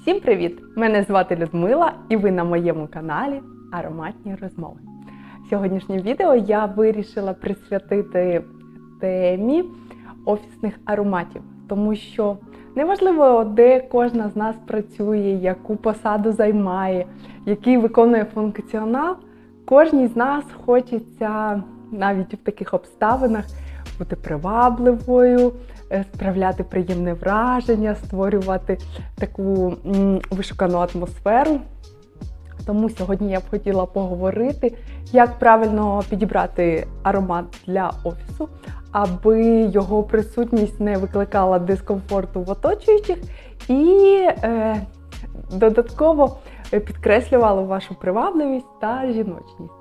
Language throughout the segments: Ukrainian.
Всім привіт! Мене звати Людмила і ви на моєму каналі Ароматні розмови. Сьогоднішнє відео я вирішила присвятити темі офісних ароматів, тому що неважливо, де кожна з нас працює, яку посаду займає, який виконує функціонал, кожній з нас хочеться навіть в таких обставинах бути привабливою, е, справляти приємне враження, створювати таку вишукану атмосферу. Тому сьогодні я б хотіла поговорити, як правильно підібрати аромат для офісу, аби його присутність не викликала дискомфорту в оточуючих і е, додатково підкреслювала вашу привабливість та жіночність.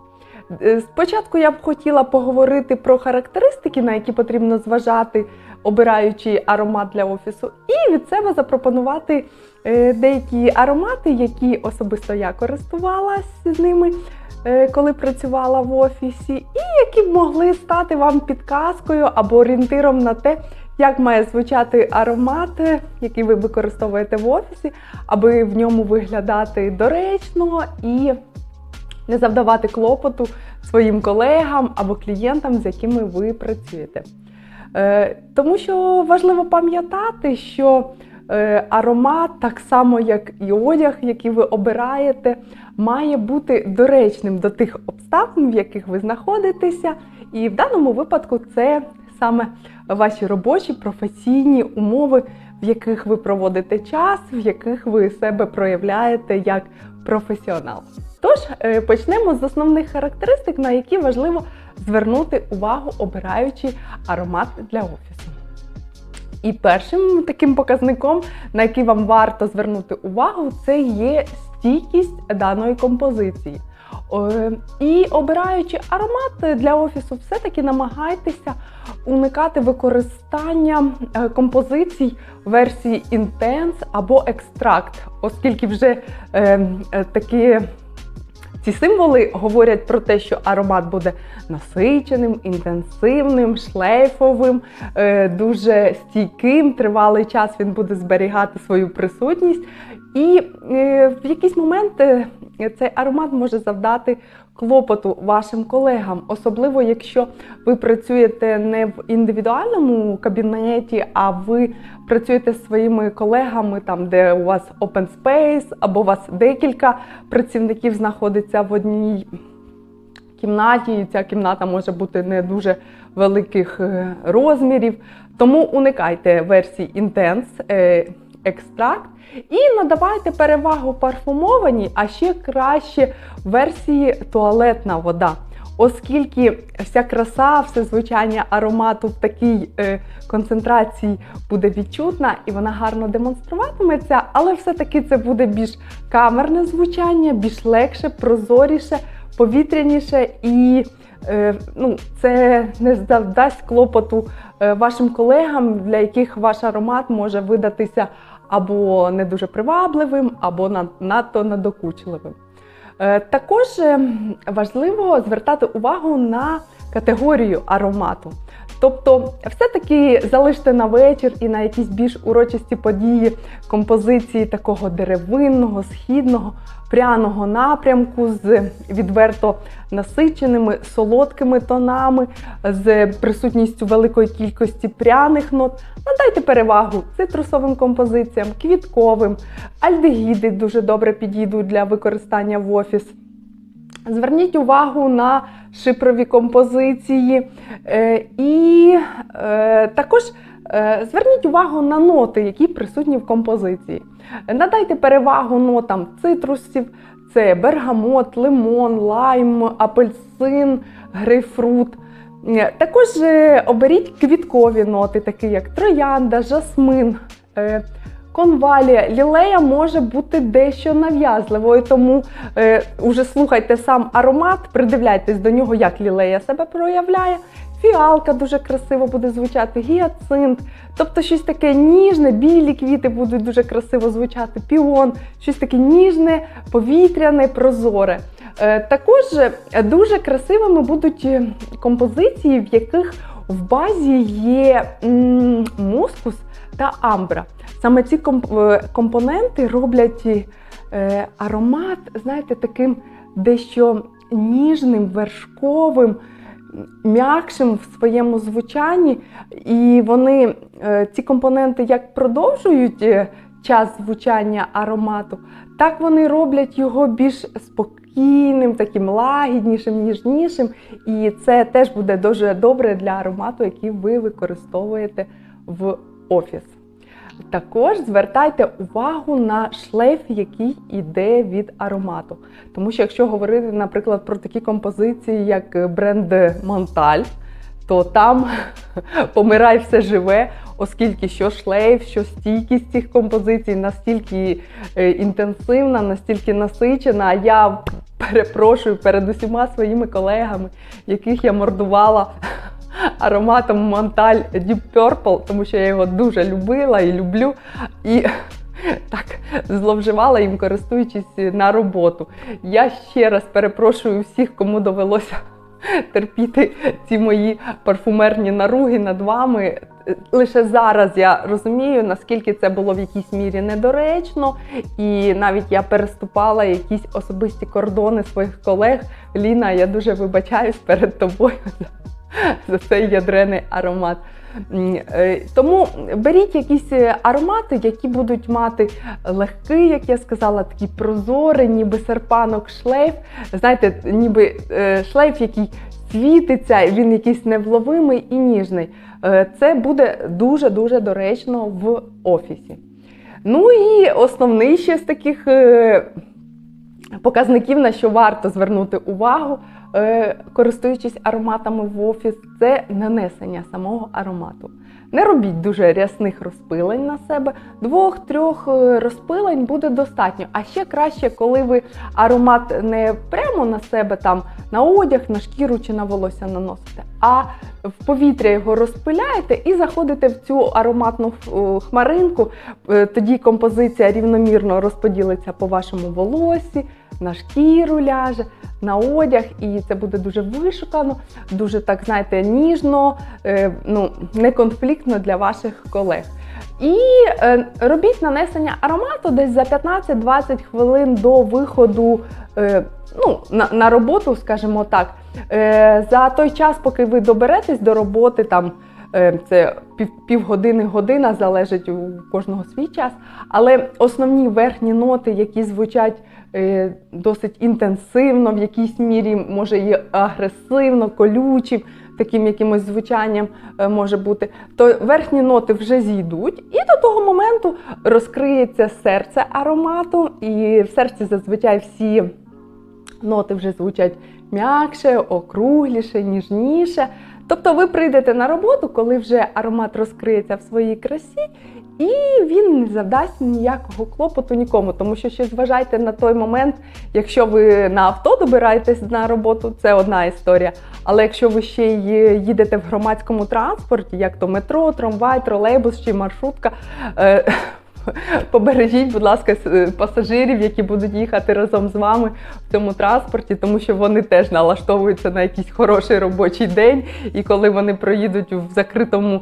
Е, Спочатку я б хотіла поговорити про характеристики, на які потрібно зважати, обираючи аромат для офісу, і від себе запропонувати е, деякі аромати, які особисто я користувалася ними, е, коли працювала в офісі, і які б могли стати вам підказкою або орієнтиром на те, як має звучати аромат, який ви використовуєте в офісі, аби в ньому виглядати доречно і не завдавати клопоту своїм колегам або клієнтам, з якими ви працюєте. Е, Тому що важливо пам'ятати, що е, аромат, так само як і одяг, який ви обираєте, має бути доречним до тих обставин, в яких ви знаходитеся. І в даному випадку це саме ваші робочі професійні умови, в яких ви проводите час, в яких ви себе проявляєте як професіонал. Тож е, почнемо з основних характеристик, на які важливо звернути увагу, обираючи аромат для офісу. І першим таким показником, на який вам варто звернути увагу, це є стійкість даної композиції. І обираючи аромат для офісу, все-таки намагайтеся уникати використання е, композицій версії Intense або екстракт, оскільки вже е, такі ці символи говорять про те, що аромат буде насиченим, інтенсивним, шлейфовим, е, дуже стійким, тривалий час він буде зберігати свою присутність. І е, в якийсь момент е, цей аромат може завдати клопоту вашим колегам, особливо якщо ви працюєте не в індивідуальному кабінеті, а ви працюєте зі своїми колегами, там де у вас open space, або у вас декілька працівників знаходиться в одній кімнаті, і ця кімната може бути не дуже великих е, розмірів. Тому уникайте версій Intense, екстракт і надавайте перевагу парфумованій, а ще краще версії туалетна вода. Оскільки вся краса, все звучання аромату в такій е, концентрації буде відчутна і вона гарно демонструватиметься, але все-таки це буде більш камерне звучання, більш легше, прозоріше, повітряніше і е, ну, це не завдасть клопоту е, вашим колегам, для яких ваш аромат може видатися або не дуже привабливим, або надто надокучливим. Е, Також важливо звертати увагу на категорію аромату. Тобто, все-таки залиште на вечір і на якісь більш урочисті події композиції такого деревинного, східного, пряного напрямку з відверто насиченими солодкими тонами, з присутністю великої кількості пряних нот. Надайте перевагу цитрусовим композиціям, квітковим, альдегіди дуже добре підійдуть для використання в офіс. Зверніть увагу на шипрові композиції е, і е, також е, зверніть увагу на ноти, які присутні в композиції. Надайте перевагу нотам цитрусів, це бергамот, лимон, лайм, апельсин, грейпфрут. Також оберіть квіткові ноти, такі як троянда, жасмин. Конвалія, лілея може бути дещо нав'язливою, тому е, уже слухайте сам аромат, придивляйтесь до нього, як лілея себе проявляє. Фіалка дуже красиво буде звучати, гіацинт, тобто щось таке ніжне, білі квіти будуть дуже красиво звучати, піон, щось таке ніжне, повітряне, прозоре. Е, також е, дуже красивими будуть е, композиції, в яких в базі є мускус та амбра. Саме ці е, компоненти роблять е, аромат, знаєте, таким дещо ніжним, вершковим, м'якшим в своєму звучанні. І вони, е, ці компоненти, як продовжують час звучання аромату, так вони роблять його більш спокійним, таким лагіднішим, ніжнішим. І це теж буде дуже добре для аромату, який ви використовуєте в офіс. Також звертайте увагу на шлейф, який іде від аромату. Тому що якщо говорити, наприклад, про такі композиції, як бренд Монталь, то там помирай все живе, оскільки що шлейф, що стійкість цих композицій настільки е, інтенсивна, настільки насичена. А я перепрошую перед усіма своїми колегами, яких я мордувала ароматом Монталь Deep Purple, тому що я його дуже любила і люблю. І так зловживала їм, користуючись на роботу. Я ще раз перепрошую всіх, кому довелося терпіти ці мої парфумерні наруги над вами. Лише зараз я розумію, наскільки це було в якійсь мірі недоречно, і навіть я переступала якісь особисті кордони своїх колег. Ліна, я дуже вибачаюсь перед тобою за, цей ядрений аромат. Е, Тому беріть якісь е, аромати, які будуть мати легкий, як я сказала, такий прозорий, ніби серпанок шлейф. Знаєте, ніби е, шлейф, який світиться, він якийсь невловимий і ніжний. Це буде дуже-дуже доречно в офісі. Ну і основний ще з таких показників, на що варто звернути увагу, користуючись ароматами в офіс, це нанесення самого аромату. Не робіть дуже рясних розпилень на себе. Двох-трьох е, розпилень буде достатньо. А ще краще, коли ви аромат не прямо на себе, там на одяг, на шкіру чи на волосся наносите, а в повітря його розпиляєте і заходите в цю ароматну е, хмаринку. Е, Тоді композиція рівномірно розподілиться по вашому волосі, на шкіру ляже, на одяг, і це буде дуже вишукано, дуже так, знаєте, ніжно, е, ну, не конфліктно для ваших колег. І е, робіть нанесення аромату десь за 15-20 хвилин до виходу е, ну, на, на роботу, скажімо так. За той час, поки ви доберетесь до роботи, там це пів, півгодини, година, залежить у кожного свій час. Але основні верхні ноти, які звучать досить інтенсивно, в якійсь мірі, може, і агресивно, колючим, таким якимось звучанням е, може бути, то верхні ноти вже зійдуть, і до того моменту розкриється серце аромату, і в серці зазвичай всі ноти вже звучать м'якше, округліше, ніжніше. Тобто ви прийдете на роботу, коли вже аромат розкриється в своїй красі, і він не завдасть ніякого клопоту нікому. Тому що ще зважайте на той момент, якщо ви на авто добираєтесь на роботу, це одна історія. Але якщо ви ще й їдете в громадському транспорті, як то метро, трамвай, тролейбус чи маршрутка. е, Побережіть, будь ласка, е, пасажирів, які будуть їхати разом з вами в цьому транспорті, тому що вони теж налаштовуються на якийсь хороший робочий день. І коли вони проїдуть в закритому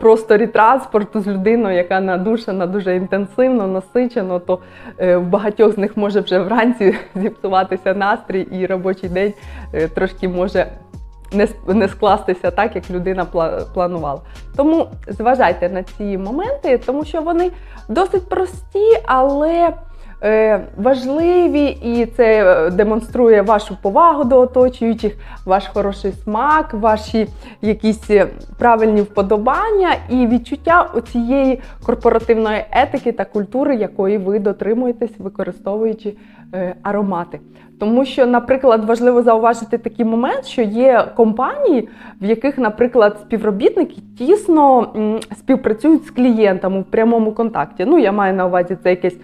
просторі транспорту з людиною, яка надушена дуже інтенсивно, насичено, то е, в багатьох з них може вже вранці зіпсуватися настрій, і робочий день е, трошки може не, не скластися так, як людина планувала. Тому зважайте на ці моменти, тому що вони досить прості, але важливі, і це е, демонструє вашу повагу до оточуючих, ваш хороший смак, ваші якісь е, правильні вподобання і відчуття цієї корпоративної етики та культури, якої ви дотримуєтесь, використовуючи е, аромати. Тому що, наприклад, важливо зауважити такий момент, що є компанії, в яких, наприклад, співробітники тісно співпрацюють з клієнтами в прямому контакті. Ну, я маю на увазі це якесь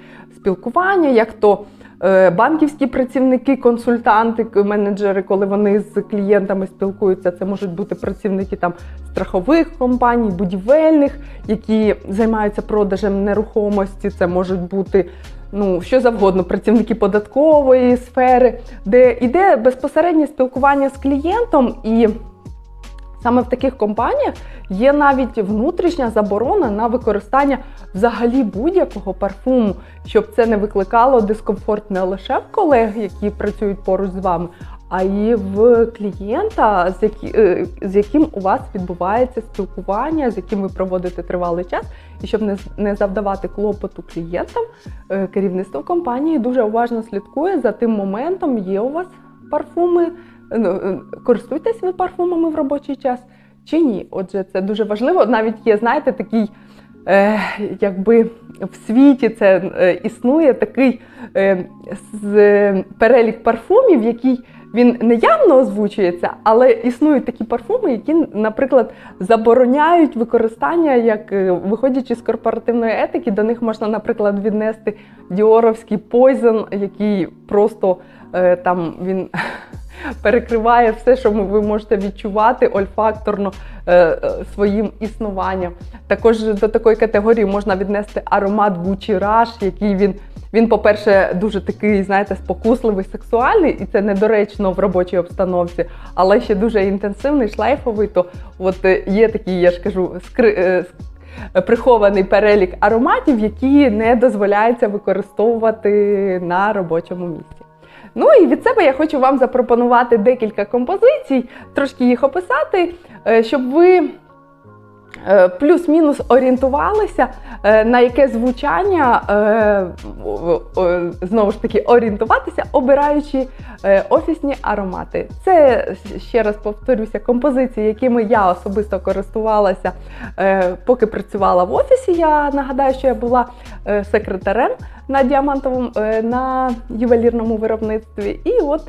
спілкування, як то е, банківські працівники, консультанти, менеджери, коли вони з клієнтами спілкуються, це можуть бути працівники там страхових компаній, будівельних, які займаються продажем нерухомості. Це можуть бути ну що завгодно, працівники податкової сфери, де йде безпосереднє спілкування з клієнтом і. Саме в таких компаніях є навіть внутрішня заборона на використання взагалі будь-якого парфуму, щоб це не викликало дискомфорт не лише в колег, які працюють поруч з вами, а й в клієнта, з, які, е, з яким у вас відбувається спілкування, з яким ви проводите тривалий час, і щоб не, не завдавати клопоту клієнтам, е, керівництво компанії дуже уважно слідкує за тим моментом, є у вас парфуми, ну, е, користуєтесь ви парфумами в робочий час чи ні. Отже, це дуже важливо. Навіть є, знаєте, такий. Е, якби в світі це е, існує такий е, з, е, перелік парфумів, який він не явно озвучується, але існують такі парфуми, які, наприклад, забороняють використання, як е, виходячи з корпоративної етики, до них можна, наприклад, віднести діоровський Poison, який просто е, там він перекриває все, що ви можете відчувати ольфакторно е, е, своїм існуванням. Також до такої категорії можна віднести аромат Gucci Rush, який він. Він, по-перше, дуже такий, знаєте, спокусливий, сексуальний, і це недоречно в робочій обстановці, але ще дуже інтенсивний, шлейфовий. То от е, є такий, я ж кажу, скри, прихований перелік ароматів, які не дозволяється використовувати на робочому місці. Ну і від себе я хочу вам запропонувати декілька композицій, трошки їх описати, е, щоб ви плюс-мінус орієнтувалися, е, на яке звучання е, знову ж таки орієнтуватися, обираючи е, офісні аромати. Це ще раз повторюся, композиції, якими я особисто користувалася, е, поки працювала в офісі. Я нагадаю, що я була е, секретарем на діамантовому е, на ювелірному виробництві. І от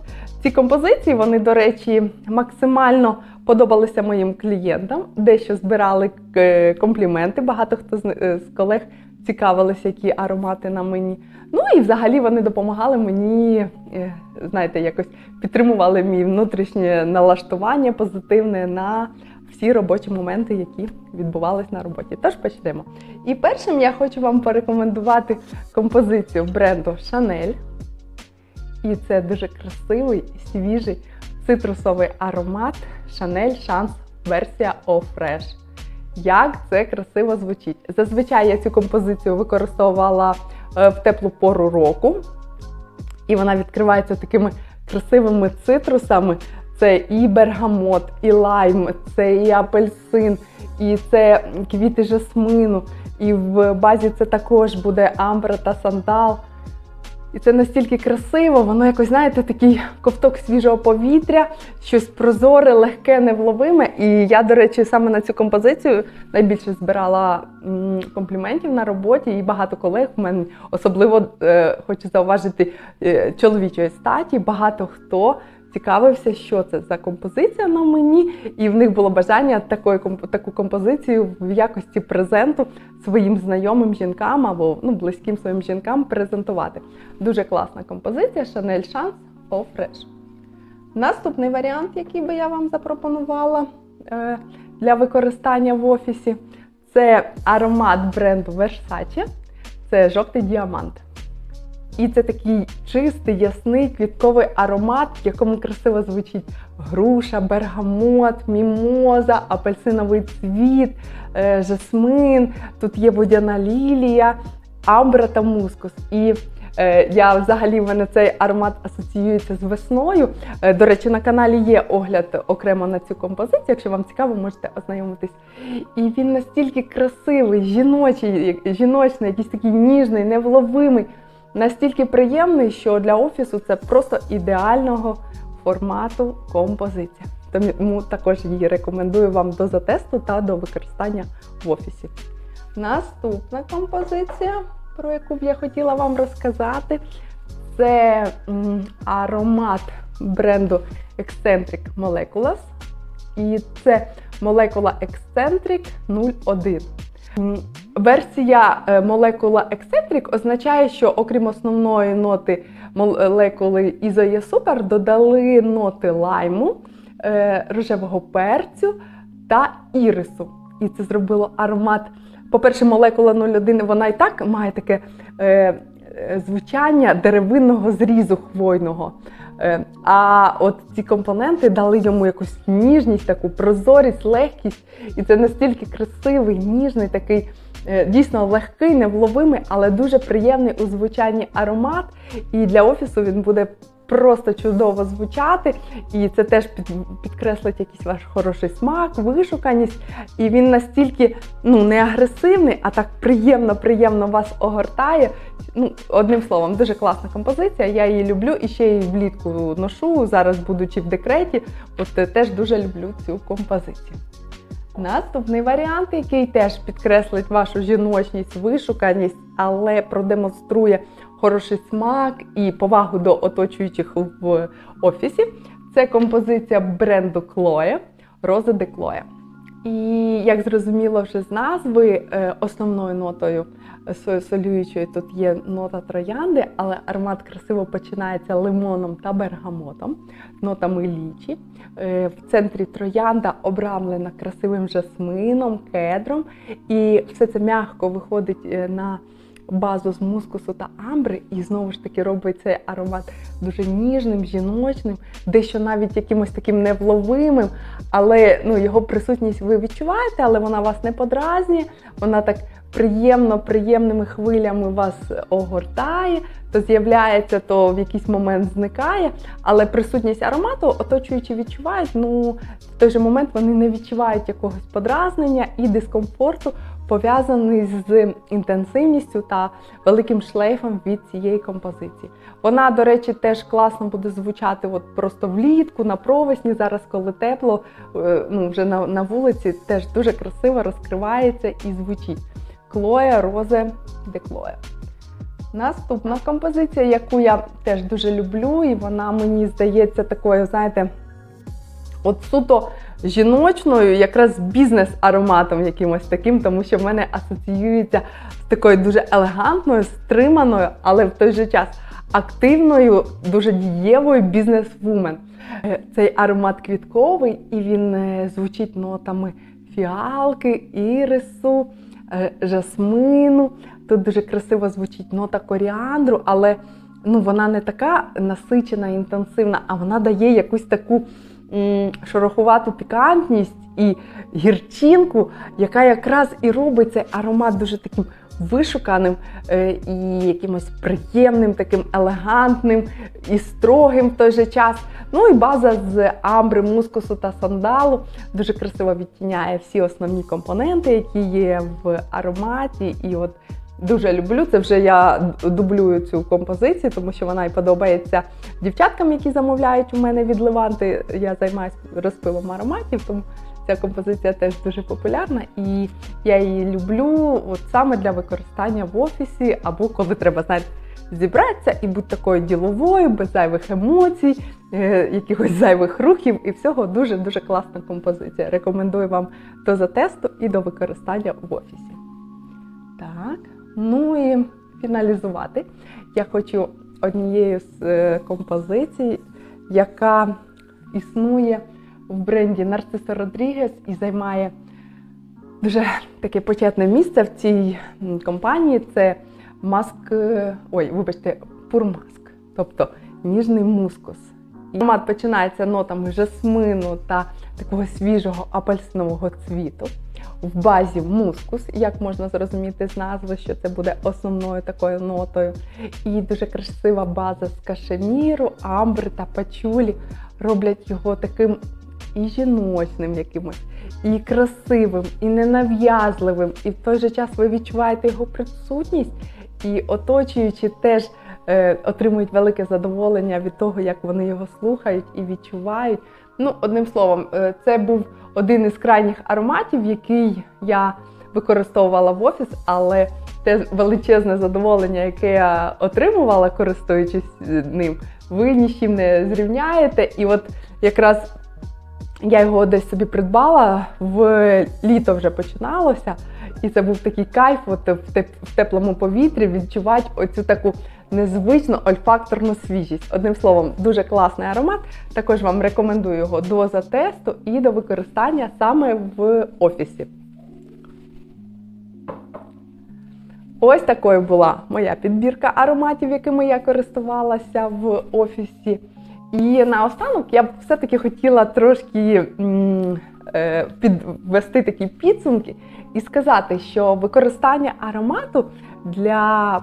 ці композиції, вони, до речі, максимально подобалися моїм клієнтам, дещо збирали е, компліменти. Багато хто з, е, колег цікавилися, які аромати на мені. Ну і взагалі вони допомагали мені, е, знаєте, якось підтримували мій внутрішнє налаштування позитивне на всі робочі моменти, які відбувались на роботі. Тож почнемо. І першим я хочу вам порекомендувати композицію бренду Chanel. І це дуже красивий, свіжий цитрусовий аромат Chance версія Fresh. Як це красиво звучить. Зазвичай я цю композицію використовувала е, в теплу пору року, і вона відкривається такими красивими цитрусами. Це і бергамот, і лайм, це і апельсин, і це квіти жасмину. І в базі це також буде амбра та сандал. І це настільки красиво, воно якось, знаєте, такий ковток свіжого повітря, щось прозоре, легке, невловиме. І я, до речі, саме на цю композицію найбільше збирала компліментів на роботі, і багато колег в мене, особливо е, хочу зауважити е, чоловічої статі, багато хто цікавився, що це за композиція на мені, і в них було бажання такої, таку композицію в якості презенту своїм знайомим жінкам або ну, близьким своїм жінкам презентувати. Дуже класна композиція Chance Eau Fresh. Наступний варіант, який би я вам запропонувала е, для використання в офісі, це аромат бренду Versace. Це жовтий діамант. І це такий чистий, ясний квітковий аромат, в якому красиво звучить груша, бергамот, мімоза, апельсиновий цвіт, е, жасмин. Тут є водяна лілія, амбра та мускус. І е, я взагалі в мене цей аромат асоціюється з весною. Е, до речі, на каналі є огляд окремо на цю композицію. Якщо вам цікаво, можете ознайомитись. І він настільки красивий, жіночий, жіночний, якийсь такий ніжний, невловимий настільки приємний, що для офісу це просто ідеального формату композиція. Тому також її рекомендую вам до затесту та до використання в офісі. Наступна композиція, про яку б я хотіла вам розказати, це аромат бренду Eccentric Molecules. І це молекула Eccentric 01. Версія е, молекула Eccentric означає, що окрім основної ноти молекули Ізоє Супер додали ноти лайму, е, рожевого перцю та ірису. І це зробило аромат. По-перше, молекула 01 вона і так має таке е, звучання деревинного зрізу хвойного. Е, А от ці компоненти дали йому якусь ніжність, таку прозорість, легкість. І це настільки красивий, ніжний, такий е, дійсно легкий, невловимий, але дуже приємний у звучанні аромат. І для офісу він буде просто чудово звучати. І це теж підкреслить якийсь ваш хороший смак, вишуканість. І він настільки ну, не агресивний, а так приємно, приємно вас огортає. Ну, одним словом, дуже класна композиція. Я її люблю і ще її влітку ношу. Зараз, будучи в декреті, от е, теж дуже люблю цю композицію. Наступний варіант, який теж підкреслить вашу жіночність, вишуканість, але продемонструє хороший смак і повагу до оточуючих в офісі. Це композиція бренду Chloe, Рози де Chloe. І як зрозуміло вже з назви, е, основною нотою со- солюючою тут є нота троянди, але аромат красиво починається лимоном та бергамотом, нотами лічі. Е, В центрі троянда обрамлена красивим жасмином, кедром, і все це м'яко виходить е, на базу з мускусу та амбри, і знову ж таки робить цей аромат дуже ніжним, жіночним, дещо навіть якимось таким невловимим, але ну, його присутність ви відчуваєте, але вона вас не подразнює, вона так приємно, приємними хвилями вас огортає, то з'являється, то в якийсь момент зникає. Але присутність аромату оточуючи відчувають, ну в той же момент вони не відчувають якогось подразнення і дискомфорту, пов'язаний з інтенсивністю та великим шлейфом від цієї композиції. Вона, до речі, теж класно буде звучати от просто влітку, на провесні, зараз, коли тепло, е, ну вже на, на вулиці, теж дуже красиво розкривається і звучить. Клоя Розе де Клоя. Наступна композиція, яку я теж дуже люблю, і вона мені здається такою, знаєте, от суто жіночною, якраз бізнес-ароматом якимось таким, тому що в мене асоціюється з такою дуже елегантною, стриманою, але в той же час активною, дуже дієвою бізнес-вумен. Е, Цей аромат квітковий, і він е, звучить нотами фіалки, ірису, е, жасмину. Тут дуже красиво звучить нота коріандру, але ну, вона не така насичена, інтенсивна, а вона дає якусь таку шорохувату пікантність і гірчинку, яка якраз і робить цей аромат дуже таким вишуканим е, і якимось приємним, таким елегантним і строгим в той же час. Ну і база з амбри, мускусу та сандалу дуже красиво відтіняє всі основні компоненти, які є в ароматі. І от Дуже люблю. Це вже я дублюю цю композицію, тому що вона і подобається дівчаткам, які замовляють у мене від Леванти. Я займаюся розпилом ароматів, тому ця композиція теж дуже популярна, і я її люблю от саме для використання в офісі, або коли треба знаєте, зібратися і бути такою діловою, без зайвих емоцій, е, якихось зайвих рухів і всього дуже дуже класна композиція. Рекомендую вам до затесту і до використання в офісі. Так, ну і фіналізувати. Я хочу однією з е, композицій, яка існує в бренді Нарциса Родрігес і займає дуже таке почетне місце в цій компанії. Це маск, е, ой, вибачте, пурмаск, тобто ніжний мускус. Аромат починається нотами жасмину та такого свіжого апельсинового цвіту. В базі мускус, як можна зрозуміти з назви, що це буде основною такою нотою. І дуже красива база з кашеміру, амбри та пачулі роблять його таким і жіночним якимось, і красивим, і ненав'язливим. І в той же час ви відчуваєте його присутність, і оточуючи теж е, отримують велике задоволення від того, як вони його слухають і відчувають. Ну, одним словом, е, це був один із крайніх ароматів, який я використовувала в офіс, але те величезне задоволення, яке я отримувала, користуючись е, ним, ви ні з чим не зрівняєте. І от якраз я його десь собі придбала, в літо вже починалося, і це був такий кайф, от в теплому повітрі відчувати оцю таку незвичну ольфакторну свіжість. Одним словом, дуже класний аромат. Також вам рекомендую його до затесту і до використання саме в офісі. Ось такою була моя підбірка ароматів, якими я користувалася в офісі. І наостанок я б все-таки хотіла трошки м, підвести такі підсумки і сказати, що використання аромату для,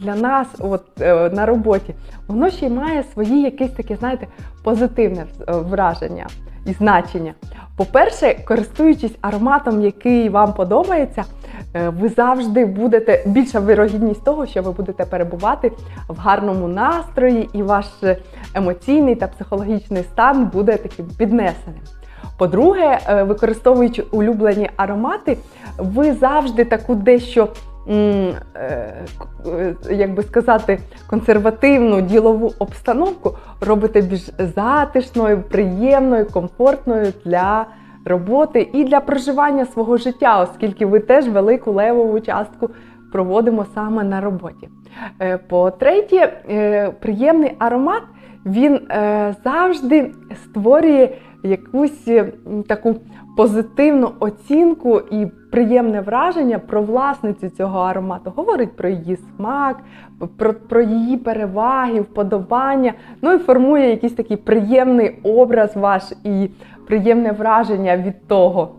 для нас от, е, на роботі, воно ще й має свої якісь таке, знаєте, позитивне е, враження і значення. По-перше, користуючись ароматом, який вам подобається, е, ви завжди будете більша вирогідність того, що ви будете перебувати в гарному настрої, і ваш е, емоційний та психологічний стан буде таким піднесеним. По-друге, е, використовуючи улюблені аромати, ви завжди таку дещо. е, е, Як би сказати, консервативну ділову обстановку робите більш затишною, приємною, комфортною для роботи і для проживання свого життя, оскільки ви теж велику левову частку проводимо саме на роботі. По-третє, приємний аромат він завжди створює якусь е, таку позитивну оцінку і приємне враження про власницю цього аромату. Говорить про її смак, про, про її переваги, вподобання. Ну і формує якийсь такий приємний образ ваш і приємне враження від того.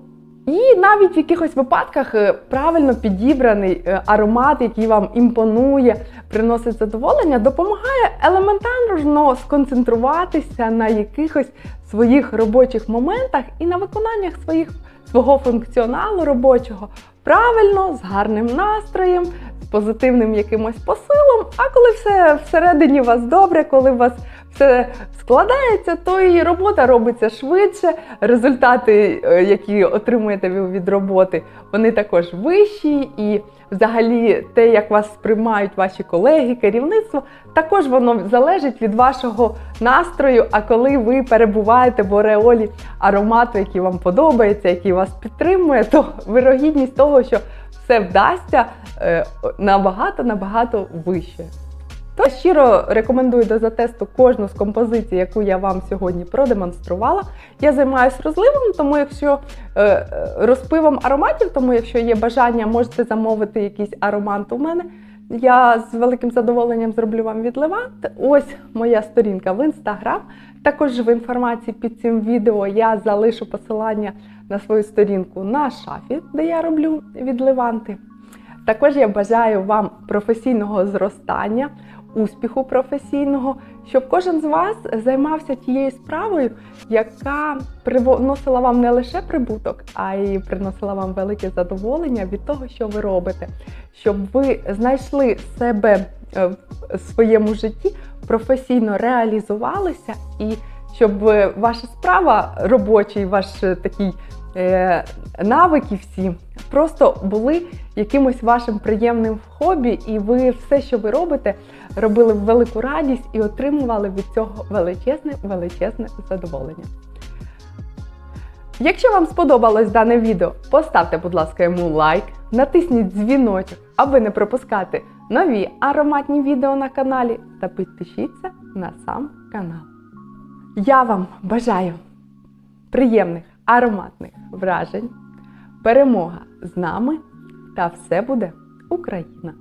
І навіть в якихось випадках е, правильно підібраний е, аромат, який вам імпонує, приносить задоволення, допомагає елементарно сконцентруватися на якихось своїх робочих моментах і на виконаннях своїх свого функціоналу робочого правильно, з гарним настроєм, з позитивним якимось посилом. А коли все всередині вас добре, коли у вас все складається, то і робота робиться швидше. Результати, е, які отримуєте ви від роботи, вони також вищі. І взагалі те, як вас сприймають ваші колеги, керівництво, також воно залежить від вашого настрою. А коли ви перебуваєте в ореолі аромату, який вам подобається, який вас підтримує, то вирогідність того, що все вдасться, е, набагато набагато вище. То щиро рекомендую до затесту кожну з композицій, яку я вам сьогодні продемонструвала. Я займаюся розливом, тому якщо е, е, розпивом ароматів, тому якщо є бажання, можете замовити якийсь аромат у мене. Я з великим задоволенням зроблю вам відливант. Ось моя сторінка в інстаграм. Також в інформації під цим відео я залишу посилання на свою сторінку на шафі, де я роблю відливанти. Також я бажаю вам професійного зростання, успіху професійного, щоб кожен з вас займався тією справою, яка приносила вам не лише прибуток, а й приносила вам велике задоволення від того, що ви робите, щоб ви знайшли себе е, в своєму житті, професійно реалізувалися і щоб е, ваша справа робочий, ваш е, такий навики всі просто були якимось вашим приємним хобі, і ви все, що ви робите, робили велику радість і отримували від цього величезне, величезне задоволення. Якщо вам сподобалось дане відео, поставте, будь ласка, йому лайк, натисніть дзвіночок, аби не пропускати нові ароматні відео на каналі та підпишіться на сам канал. Я вам бажаю приємних ароматних вражень, перемога з нами та все буде Україна!